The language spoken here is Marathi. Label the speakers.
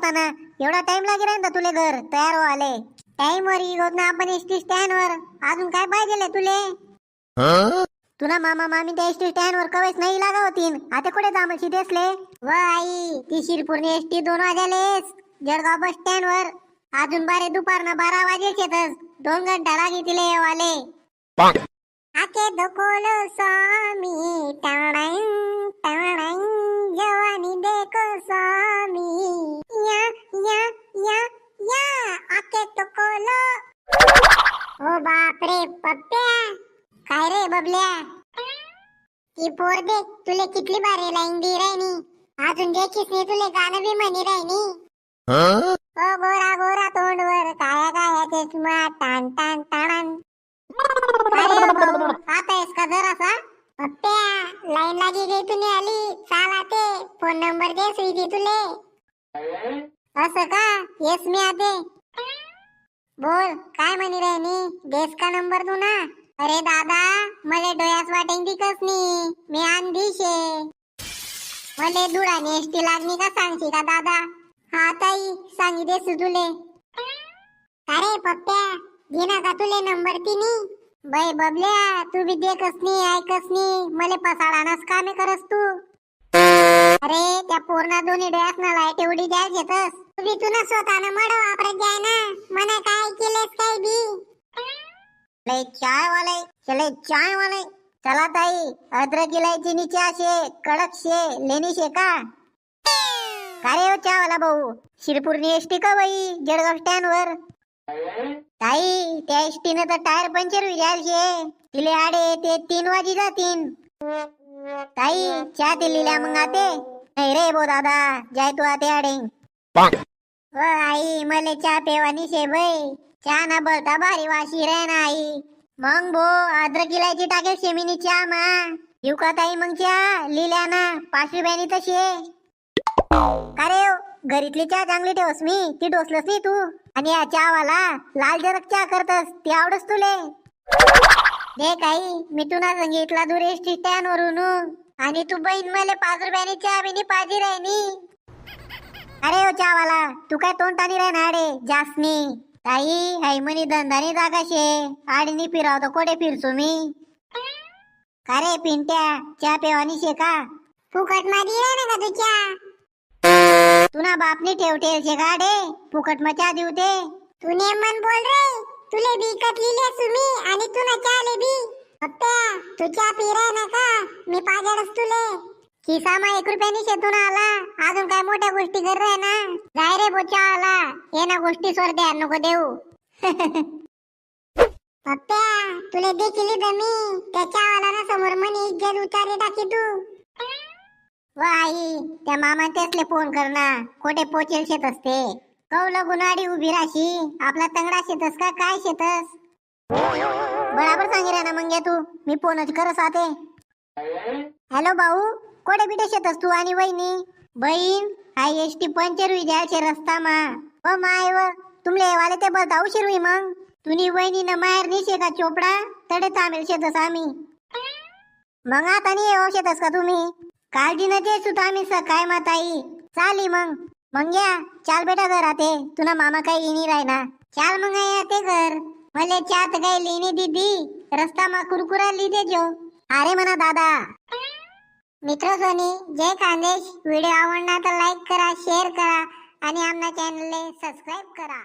Speaker 1: जाताना एवढा टाइम लागेल ना तुले घर? तयार हो व्हाले टाइम वर होत ना आपण एस टी स्टँड वर. अजून काय पाहिजे तुले? तुला मामा मामी त्या एस टी स्टँड वर कवच नाही लागा होतीन आता कुठे जामची देसले? व आई ती शिरपूरने एस टी दोन वाजालेस जळगाव बस स्टँड वर. अजून बारे दुपारनं बारा वाजेचेतच दोन घंटा लागे तिले येवाले आके दकोल स्वामी टाणाई टाणाई जवानी देखो स्वामी या या या या आके दकोल ओ बापरे पप्प्या. काय रे बबल्या? ती पोर देख तुले कितली बारे लाईन दी राहिनी. अजून देखीस नाही तुले गाणं बी म्हणी राहिनी. ओ गोरा गोरा तोंडवर काया काया चष्मा तान तान तान अरे भाऊ, का जरासा? पप्प्या लाईन लागी गई तुने आली. चाल आते. फोन नंबर दे सुईदी तुले. असं का? येस मी आते. बोल काय म्हणी राहिनी देस का नंबर तू ना अरे दादा मले डोळ्यास वाटेन दिकस नी. मी अंधीश शे मले धुळाने एसटी लागणी का सांगशी का दादा? हा ताई सांगी दे तुले. अरे पप्प्या घेना का तुले नंबर तिनी? बाई बबल्या तू बी देखस नी ऐकस नी. मले पसाडानस कामे करस तू. अरे त्या पूर्ण दोन्ही डोळ्यात ना लाइट एवढी द्यायच येतस तू बी तुला स्वतःनं मड वापरत जाय ना. मना काय केलेस काय बी? लय चाय वाले चले चाय वाले चला ताई अद्रक इलायची चा शे कडक शे लेणी शे का? का हो चहा वाला भाऊ? शिरपूरनी एसटी का बाई जळगाव स्टँड वर ताई त्या एसटी न तर टायर पंक्चर विचारशे तिले आडे ते तीन वाजी जातीन. ताई चहा दिलेल्या मग आते नाही रे बो दादा जाय तू आते आडे व आई मले चहा पेवानी शे बाई चहा ना बळता भारी वाशी रे ना आई. मग भो अद्रक इलायची टाकेल शेमिनी चहा मा. येऊ का ताई मग चहा? लिहिल्या ना पाच रुपयानी तशी आहे का रे हो? घरीतली चहा चांगली ठेवस मी ती डोसलस नाही तू. आणि या चहावाला लाल जरक चहा करतस ती आवडस तुले. दे काही मी तुला सांगितला दूर एसटी स्टँड वरून आणि तू बहीण मला पाच रुपयाने चहा बिनी पाहिजे राहिनी अरे हो ओ चहावाला तू काय तोंडानी राहणार रे जास्मी. ताई हैमनी धंदानी जागा शे आडीनी फिरावतो कोठे फिरसो मी. का रे पिंट्या चहा पेवानी शे का? फुकटमध्ये ना का तू चहा तुना बापनी ठेवटेल शे का डे? फुकट मचा चहा देऊ दे. तूने मन बोल रे. तुले विकत लिहिले सुमी आणि तुला चाले बी. अप्प्या तू चहा पी नका मी पाजडस तुले. खिसा मा एक रुपयानी शेतून आला अजून काय मोठ्या गोष्टी कर रे ना? जाय रे बोचा आला हे ना गोष्टी स्वर द्या नको देऊ. पप्प्या तुले देखील दमी त्याच्या आला ना समोर मनी इज्जत उतारे टाकी तू. व आई त्या मामा तेचले फोन कर ना कोठे पोचेल शेत असते. कौल गुन्हाडी उभी राशी आपला तंगडा शेतस का काय शेतस? बराबर सांगी रे ना मग तू मी फोनच करस आते हॅलो भाऊ कोठे बिटे शेतस तू आणि वहिनी? बहीण हाय एस टी पंचर विजयाचे रस्ता मा. व माय व तुमले वाले ते बस शिरवी मग. तुनी वहिनी न माहेर निशे का चोपडा? तडे थांबेल शेतस आम्ही. मग आता नाही येऊ हो शेतस का तुम्ही? काळजी न ते सुद्धा आम्ही काय माताई? चाली मग. मग या चाल बेटा घर आते तुला मामा काही येणी राहिना चाल मग या ते घर. मले चात काही लेणी दीदी. रस्ता मा कुरकुरा लिदे जो. अरे म्हणा दादा. मित्र सोनी जय खानदेश व्हिडिओ आवडला तर लाईक करा शेअर करा आणि आमना चॅनलला सबस्क्राईब करा.